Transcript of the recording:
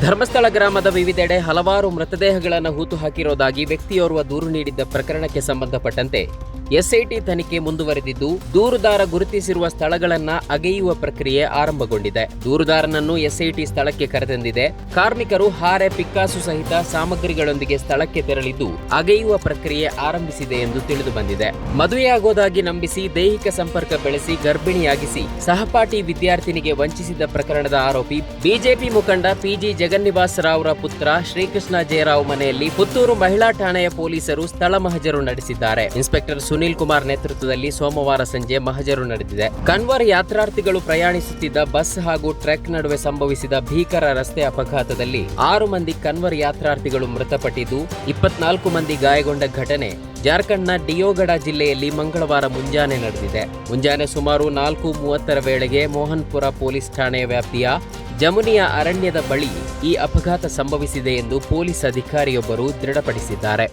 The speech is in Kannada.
ಧರ್ಮಸ್ಥಳ ಗ್ರಾಮದ ವಿವಿಧೆಡೆ ಹಲವಾರು ಮೃತದೇಹಗಳನ್ನು ಹೂತು ಹಾಕಿರೋದಾಗಿ ವ್ಯಕ್ತಿಯೋರ್ವ ದೂರು ನೀಡಿದ್ದ ಪ್ರಕರಣಕ್ಕೆ ಸಂಬಂಧಪಟ್ಟಂತೆ ಎಸ್ಐಟಿ ತನಿಖೆ ಮುಂದುವರೆದಿದ್ದು, ದೂರುದಾರ ಗುರುತಿಸಿರುವ ಸ್ಥಳಗಳನ್ನ ಅಗೆಯುವ ಪ್ರಕ್ರಿಯೆ ಆರಂಭಗೊಂಡಿದೆ. ದೂರುದಾರನನ್ನು ಎಸ್ಐಟಿ ಸ್ಥಳಕ್ಕೆ ಕರೆತಂದಿದೆ. ಕಾರ್ಮಿಕರು ಹಾರೆ, ಪಿಕ್ಕಾಸು ಸಹಿತ ಸಾಮಗ್ರಿಗಳೊಂದಿಗೆ ಸ್ಥಳಕ್ಕೆ ತೆರಳಿದ್ದು, ಅಗೆಯುವ ಪ್ರಕ್ರಿಯೆ ಆರಂಭಿಸಿದೆ ಎಂದು ತಿಳಿದು ಬಂದಿದೆ. ಮದುವೆಯಾಗೋದಾಗಿ ನಂಬಿಸಿ ದೈಹಿಕ ಸಂಪರ್ಕ ಬೆಳೆಸಿ ಗರ್ಭಿಣಿಯಾಗಿಸಿ ಸಹಪಾಠಿ ವಿದ್ಯಾರ್ಥಿನಿಗೆ ವಂಚಿಸಿದ ಪ್ರಕರಣದ ಆರೋಪಿ, ಬಿಜೆಪಿ ಮುಖಂಡ ಪಿಜಿ ಜಗನ್ನಿವಾಸ್ ರಾವ್ರ ಪುತ್ರ ಶ್ರೀಕೃಷ್ಣ ಜಯರಾವ್ ಮನೆಯಲ್ಲಿ ಪುತ್ತೂರು ಮಹಿಳಾ ಠಾಣೆಯ ಪೊಲೀಸರು ಸ್ಥಳ ಮಹಜರು ನಡೆಸಿದ್ದಾರೆ. ಇನ್ಸ್ಪೆಕ್ಟರ್ ಸುನೀಲ್ ಕುಮಾರ್ ನೇತೃತ್ವದಲ್ಲಿ ಸೋಮವಾರ ಸಂಜೆ ಮಹಜರು ನಡೆದಿದೆ. ಕನ್ವರ್ ಯಾತ್ರಾರ್ಥಿಗಳು ಪ್ರಯಾಣಿಸುತ್ತಿದ್ದ ಬಸ್ ಹಾಗೂ ಟ್ರಕ್ ನಡುವೆ ಸಂಭವಿಸಿದ ಭೀಕರ ರಸ್ತೆ ಅಪಘಾತದಲ್ಲಿ ಆರು ಮಂದಿ ಕನ್ವರ್ ಯಾತ್ರಾರ್ಥಿಗಳು ಮೃತಪಟ್ಟಿದ್ದು, ಇಪ್ಪತ್ನಾಲ್ಕು ಮಂದಿ ಗಾಯಗೊಂಡ ಘಟನೆ ಜಾರ್ಖಂಡ್ನ ಡಿಯೋಗಢ ಜಿಲ್ಲೆಯಲ್ಲಿ ಮಂಗಳವಾರ ಮುಂಜಾನೆ ನಡೆದಿದೆ. ಮುಂಜಾನೆ ಸುಮಾರು ನಾಲ್ಕು ಮೂವತ್ತರ ವೇಳೆಗೆ ಮೋಹನ್ಪುರ ಪೊಲೀಸ್ ಠಾಣೆಯ ವ್ಯಾಪ್ತಿಯ ಜಮುನಿಯ ಅರಣ್ಯದ ಬಳಿ ಈ ಅಪಘಾತ ಸಂಭವಿಸಿದೆ ಎಂದು ಪೊಲೀಸ್ ಅಧಿಕಾರಿಯೊಬ್ಬರು ದೃಢಪಡಿಸಿದ್ದಾರೆ.